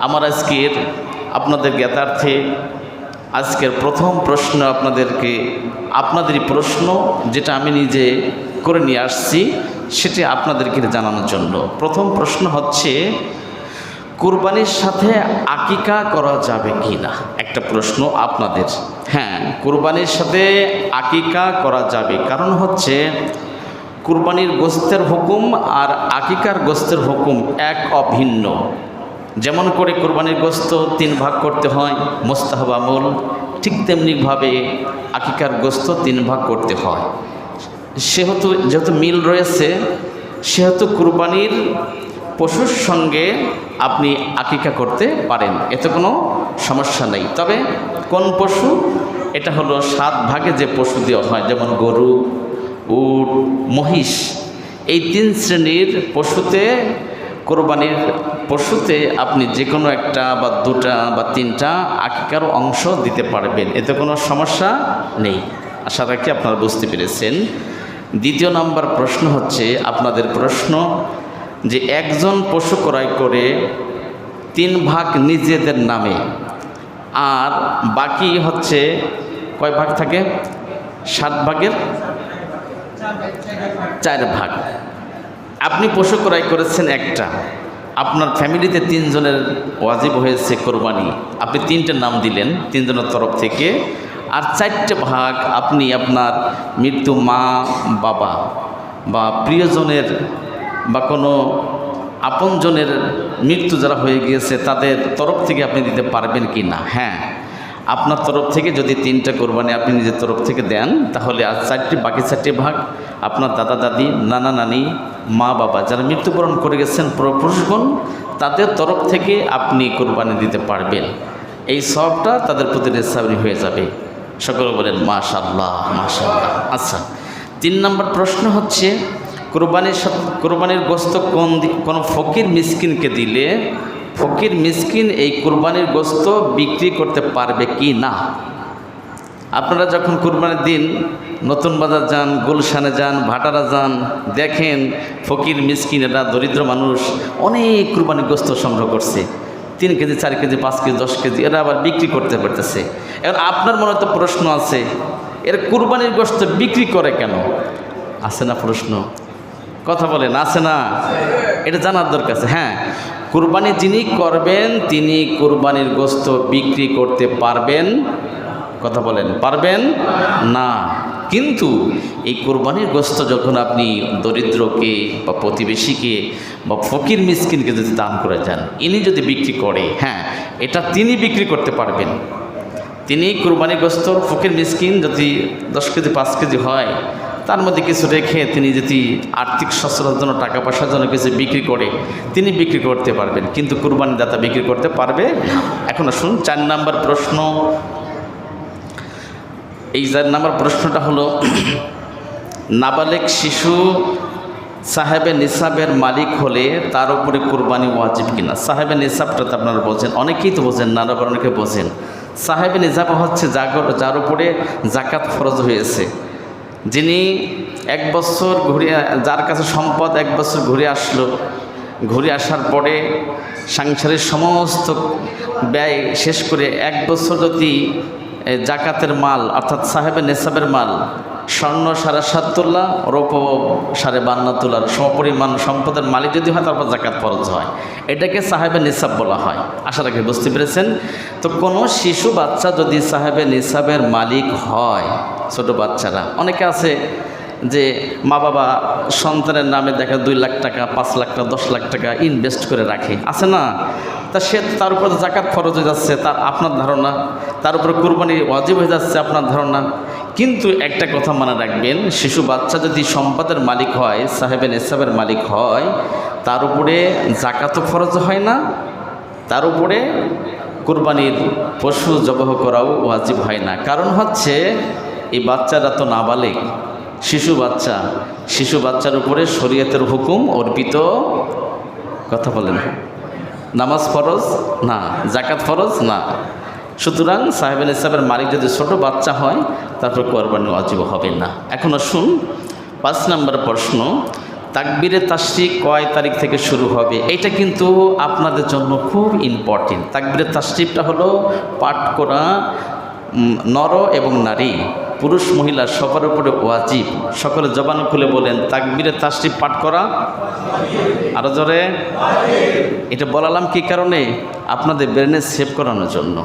আমার আজকের আপনাদের জ্ঞাতার্থে আজকের প্রথম প্রশ্ন আপনাদেরকে, আপনাদেরই প্রশ্ন যেটা আমি নিজে করে নিয়ে আসছি, সেটি আপনাদেরকে জানানোর জন্য। প্রথম প্রশ্ন হচ্ছে, কুরবানির সাথে আকিকা করা যাবে কি না একটা প্রশ্ন আপনাদের। হ্যাঁ কুরবানির সাথে আকিকা করা যাবে। কারণ হচ্ছে, কুরবানির গোস্তের হুকুম আর আকিকার গোস্তের হুকুম এক অভিন্ন। যেমন করে কোরবানির গোস্ত তিন ভাগ করতে হয়, মোস্তাহব আমল ঠিক তেমনিভাবে আকিকার গোস্ত তিন ভাগ করতে হয়। সেহেতু, যেহেতু মিল রয়েছে, সেহেতু কুরবানির পশুর সঙ্গে আপনি আকিকা করতে পারেন, এতে কোনো সমস্যা নেই। তবে কোন পশু, এটা হলো সাত ভাগে যে পশু দেওয়া হয়, যেমন গরু, উট, মহিষ, এই তিন শ্রেণির পশুতে কোরবানির পশুতে আপনি যে কোনো একটা বা দুটা বা তিনটা আকিকার অংশ দিতে পারবেন। এতে কোনো সমস্যা নেই। আশা রাখি আপনারা বুঝতে পেরেছেন। দ্বিতীয় নাম্বার প্রশ্ন হচ্ছে, আপনাদের প্রশ্ন যে একজন পশু ক্রয় করে তিন ভাগ নিজেদের নামে, আর বাকি হচ্ছে কয় ভাগ থাকে? সাত ভাগের? চার ভাগ। আপনি পশু ক্রয় করেছেন একটা। আপনার ফ্যামিলিতে তিনজনের ওয়াজিব হয়েছে কোরবানি। আপনি তিনটে নাম দিলেন, তিনজনের তরফ থেকে। আর চারটে ভাগ আপনি আপনার মৃত্যু মা, বাবা বা প্রিয়জনের বা কোনো আপনজনের মৃত্যু যারা হয়ে গিয়েছে, তাদের তরফ থেকে আপনি দিতে পারবেন কি না হ্যাঁ। আপনার তরফ থেকে যদি তিনটা কোরবানি আপনি নিজের তরফ থেকে দেন, তাহলে আর চারটি, বাকি চারটি ভাগ আপনার দাদা, দাদি, নানা, নানি, মা, বাবা যারা মৃত্যুবরণ করে গেছেন পুরুষগণ, তাদের তরফ থেকে আপনি কোরবানি দিতে পারবেন। এই সবটা তাদের প্রতি রেসাবনি হয়ে যাবে। সকলে বলেন মাশাল্লাহ মাশাল্লাহ আচ্ছা তিন নম্বর প্রশ্ন হচ্ছে, কোরবানির কোরবানির গোস্ত কোন কোনো ফকির মিসকিনকে দিলে ফকির মিসকিন এই কুরবানির গোস্ত বিক্রি করতে পারবে কি না? আপনারা যখন কুরবানির দিন নতুন বাজার যান, গুলশানে যান, ভাটারা যান, দেখেন ফকির মিসকিনেরা দরিদ্র মানুষ, অনেক কুরবানির গোস্ত সংগ্রহ করছে। তিন কেজি, চার কেজি, পাঁচ কেজি, দশ কেজি, এরা আবার বিক্রি করতে পারতেছে। এবার আপনার মনে তো প্রশ্ন আছে, এর কুরবানির গোস্ত বিক্রি করে কেন? আছে না প্রশ্ন? কথা বলেন, আছে না? এটা জানার দরকার আছে। হ্যাঁ কুরবানি যিনি করবেন, তিনি কুরবানির গোস্ত বিক্রি করতে পারবেন। কথা বলেন, পারবেন? না। কিন্তু এই কোরবানির গোস্ত যখন আপনি দরিদ্রকে বা প্রতিবেশীকে বা ফকির মিসকিনকে যদি দান করে যান, ইনি যদি বিক্রি করে হ্যাঁ এটা তিনি বিক্রি করতে পারবেন। তিনি কোরবানি গোস্ত ফকির মিসকিন যদি দশ কেজি, পাঁচ কেজি হয় তার মধ্যে কিছু রেখে তিনি যদি আর্থিক সচ্ছলতার জন্য টাকা পয়সার জন্য কিছু বিক্রি করে, তিনি বিক্রি করতে পারবেন। কিন্তু কুরবানি দাতা বিক্রি করতে পারবে এখন আসুন চার নাম্বার প্রশ্ন। এই চার নাম্বার প্রশ্নটা হলো, নাবালেক শিশু সাহেবের নিসাবের মালিক হলে তার উপরে কোরবানি ওয়াজিব কিনা? সাহেবের নিসাবটা তো আপনারা বোঝেন, অনেকেই তো বোঝেন, নানা অনেকে বোঝেন। সাহেবে নিসাব হচ্ছে যার উপরে জাকাত ফরজ হয়েছে। যিনি এক বছর ঘুরে যার কাছে সম্পদ এক বছর ঘুরে আসলো, ঘুরে আসার পরে সাংসারিক সমস্ত ব্যয় শেষ করে এক বছর যদি জাকাতের মাল, অর্থাৎ সাহেবের নেশাবের মাল, স্বর্ণ সাড়ে সাত তোলা রৌপ সাড়ে বান্ন তোলার সমপরিমাণ সম্পদের মালিক যদি হয় তারপর জাকাত ফরজ হয়। এটাকে সাহেবের নিসাব বলা হয়। আশা রাখি বুঝতে পেরেছেন? তো কোনো শিশু বাচ্চা যদি সাহেবের নিসাবের মালিক হয় ছোট বাচ্চারা। অনেকে আছে যে মা বাবা সন্তানের নামে দেখা দুই লাখ টাকা, পাঁচ লাখ টাকা, দশ লাখ টাকা ইনভেস্ট করে রাখে। আছে না? তা সে তার উপর জাকাত খরচ হয়ে যাচ্ছে তার আপনার ধারণা। তার উপর কুরবানি ওয়াজিব হয়ে যাচ্ছে, আপনার ধারণা। কিন্তু একটা কথা মনে রাখবেন, শিশু বাচ্চা যদি সম্পদের মালিক হয়, সাহেবের এসাবের মালিক হয়, তার উপরে জাকাতও খরচ হয় না, তার উপরে কুরবানির পশু জবহ করাও ওয়াজিব হয় না। কারণ হচ্ছে এই বাচ্চারা তো নাবালেক। শিশু বাচ্চা। শিশু বাচ্চার উপরে শরীয়তের হুকুম অর্পিত। কথা বলেন। নামাজ ফরজ? না। জাকাত ফরজ? না। সুতরাং সাহেবেন ইসলামের মালিক যদি ছোট বাচ্চা হয়, তারপর কোরবানি ওয়াজিব হবে না। এখন আসুন পাঁচ নম্বর প্রশ্ন, তাকবিরে তাসরি কয় তারিখ থেকে শুরু হবে? এটা কিন্তু আপনাদের জন্য খুব ইম্পর্টেন্ট তাকবিরে তাসরিফটা হলো পাঠ করা নর এবং নারী। পুরুষ মহিলা সবার উপরে ওয়াজিব। সকলে জবান খুলে বলেন, তাকবিরে তাসরিফ পাঠ করা? আরও জোরে। এটা বলালাম কি কারণে? আপনাদের ব্রেনে সেভ করানোর জন্য।